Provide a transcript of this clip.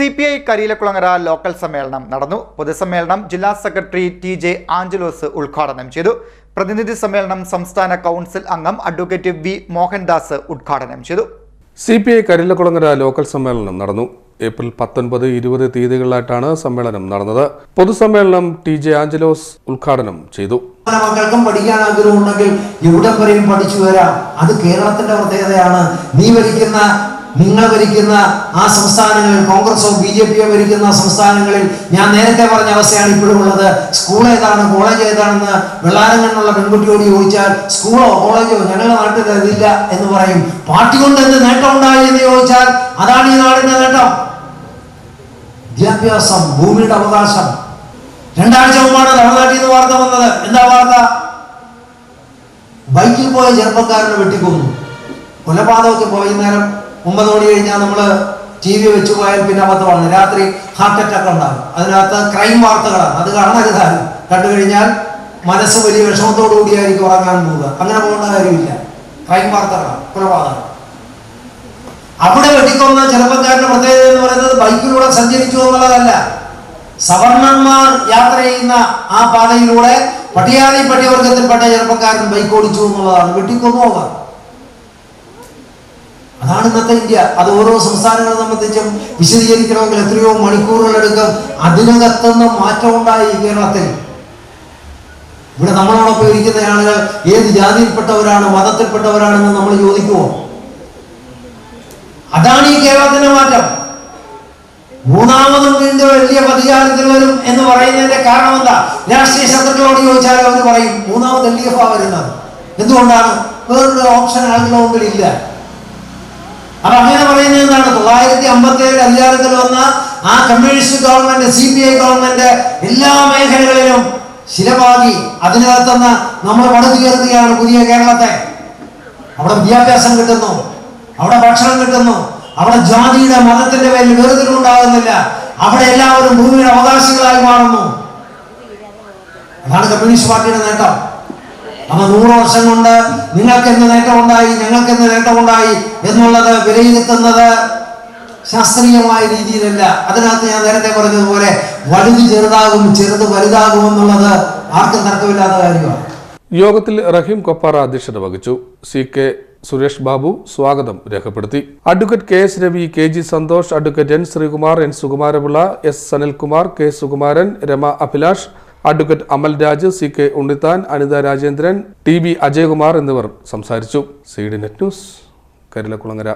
C P I Kariyilakkulangara local സമ്മേളനം നടന്നു. പൊതുസമ്മേളനം ജില്ലാ സെക്രട്ടറി ടി ജെ ആഞ്ചലോസ് ഉദ്ഘാടനം ചെയ്തു. പ്രതിനിധി സമ്മേളനം സംസ്ഥാന കൗൺസിൽ അംഗം അഡ്വക്കേറ്റ് വി മോഹൻദാസ് ഉദ്ഘാടനം ചെയ്തു. C P I Kariyilakkulangara local സമ്മേളനം നടന്നു. ഏപ്രിൽ പത്തൊൻപത് ഇരുപത് തീയതികളിലായിട്ടാണ് സമ്മേളനം നടന്നത്. പൊതുസമ്മേളനം ടി ജെ ആഞ്ചലോസ് ഉദ്ഘാടനം ചെയ്തു. മക്കൾക്കും പഠിക്കാൻ ആഗ്രഹമുണ്ടെങ്കിൽ എവിടെ വരെയും പഠിച്ചു വരാം. അത് കേരളത്തിന്റെ പ്രത്യേകതയാണ്. നീ ഭരിക്കുന്ന നിങ്ങൾ ഭരിക്കുന്ന ആ സംസ്ഥാനങ്ങളിൽ കോൺഗ്രസോ ബി ജെ പിയോ ഭരിക്കുന്ന സംസ്ഥാനങ്ങളിൽ ഞാൻ നേരത്തെ പറഞ്ഞ അവസ്ഥയാണ് ഇപ്പോഴും ഉള്ളത്. സ്കൂൾ ഏതാണ് കോളേജ് ഏതാണെന്ന് വെള്ളാരങ്ങളിലുള്ള പെൺകുട്ടിയോട് ചോദിച്ചാൽ സ്കൂളോ കോളേജോ ഞങ്ങളുടെ നാട്ടിൽ അതില്ല എന്ന് പറയും. പാർട്ടി കൊണ്ട് എന്ത് നേട്ടം ഉണ്ടായി എന്ന് ചോദിച്ചാൽ അതാണ് ഈ നാടിന്റെ നേട്ടം. വിദ്യാഭ്യാസം ഭൂമിയുടെ അവകാശം. രണ്ടാഴ്ച മുമ്പാണ് തമിഴ്നാട്ടിൽ നിന്ന് വാർത്ത വന്നത്. എന്താ വാർത്ത? ബൈക്കിൽ പോയ ചെറുപ്പക്കാരനെ വെട്ടിക്കൊന്നു. കൊലപാതകത്തിൽ വൈകുന്നേരം ഒമ്പത് മണി കഴിഞ്ഞാൽ നമ്മൾ ടി വി വെച്ച് പോയാൽ പിന്നെ അബദ്ധമാണ് രാത്രി ഹാർട്ട് അറ്റാക്ക് ഉണ്ടാകും. അതിനകത്ത് ക്രൈം വാർത്തകളാണ്. അത് കാണരുതാനും കണ്ടു കഴിഞ്ഞാൽ മനസ്സ് വലിയ വിഷമത്തോടു കൂടിയായിരിക്കും ഉറങ്ങാൻ പോവുക. അങ്ങനെ പോകേണ്ട കാര്യമില്ല. ക്രൈം വാർത്തകളാണ്. കൊലപാതകം. അവിടെ വെട്ടിക്കൊന്ന ചെറുപ്പക്കാരന്റെ പ്രത്യേകത എന്ന് പറയുന്നത് ബൈക്കിലൂടെ സഞ്ചരിച്ചു എന്നുള്ളതല്ല. സവർണന്മാർ യാത്ര ചെയ്യുന്ന ആ പാതയിലൂടെ പട്ടിയാളി പട്ടിയവർഗത്തിൽപ്പെട്ട ചെറുപ്പക്കാരൻ ബൈക്ക് ഓടിച്ചു എന്നുള്ളതാണ്. വെട്ടിക്കൊന്നു പോകാം അതാണ് ഇന്നത്തെ ഇന്ത്യ. അത് ഓരോ സംസ്ഥാനങ്ങളെ സംബന്ധിച്ചും വിശദീകരിക്കണമെങ്കിൽ എത്രയോ മണിക്കൂറുകളെടുക്കും. അതിനകത്തുനിന്ന് മാറ്റം ഉണ്ടായി കേരളത്തിൽ. ഇവിടെ നമ്മളോടൊപ്പം ഇരിക്കുന്ന ആളുകൾ ഏത് ജാതിയിൽപ്പെട്ടവരാണ് മതത്തിൽപ്പെട്ടവരാണെന്ന് നമ്മൾ ചോദിക്കുമോ അതാണ് ഈ കേരളത്തിന്റെ മാറ്റം. മൂന്നാമതും വീണ്ടും വലിയ പതികാലത്തിൽ വരും എന്ന് പറയുന്നതിന്റെ കാരണം എന്താ? രാഷ്ട്രീയ ശത്രുക്കളോട് ചോദിച്ചാൽ അവർ പറയും മൂന്നാമത് എൽ ഡി എഫ് ആ വരുന്നത്. എന്തുകൊണ്ടാണ്? വേറൊരു ഓപ്ഷൻ ആളുകളുടെ ഇല്ല. അപ്പൊ അങ്ങനെ പറയുന്നത് എന്താണ്? തൊള്ളായിരത്തി അമ്പത്തി ഏഴ് അധികാരത്തിൽ വന്ന ആ communist government C P I government എല്ലാ മേഖലകളിലും ശിലപാകി അതിനകത്തുനിന്ന് നമ്മൾ പടുത്തുയർത്തുകയാണ് പുതിയ കേരളത്തെ. അവിടെ വിദ്യാഭ്യാസം കിട്ടുന്നു. അവിടെ ഭക്ഷണം കിട്ടുന്നു. അവിടെ ജാതിയുടെ മതത്തിന്റെ പേരിൽ വേർതിരിവുണ്ടാകുന്നില്ല. അവിടെ എല്ലാവരും ഭൂമിയുടെ അവകാശികളായി മാറുന്നു. അതാണ് കമ്മ്യൂണിസ്റ്റ് പാർട്ടിയുടെ നേട്ടം. അപ്പൊ നൂറ് വർഷം കൊണ്ട് നിങ്ങൾക്ക് എന്ത് നേട്ടമുണ്ടായി? ഞങ്ങൾക്ക് എന്ത് നേട്ടമുണ്ടായി? എന്നുള്ളത് വിലയിരുത്തുന്നത് ശാസ്ത്രീയമായ രീതിയിലല്ല. അതിനകത്ത് ഞാൻ നേരത്തെ പറഞ്ഞതുപോലെ വലുത് ചെറുതാകും ചെറുത് വലുതാകും എന്നുള്ളത് ആർക്കും തർക്കമില്ലാത്ത കാര്യമാണ്. യോഗത്തിൽ റഹീം കൊപ്പാറ അധ്യക്ഷത വഹിച്ചു. സി കെ സുരേഷ് ബാബു സ്വാഗതം രേഖപ്പെടുത്തി. Advocate K S Ravi K G Santhosh advocate N Sreekumar N Sukumarapillai S Sanalkumar K Sukumaran Rama Abhilash advocate Amal Raj C K Unnithan Anitha Rajendran T B Ajayakumar എന്നിവർ സംസാരിച്ചു. C net news കരിലക്കുളങ്ങര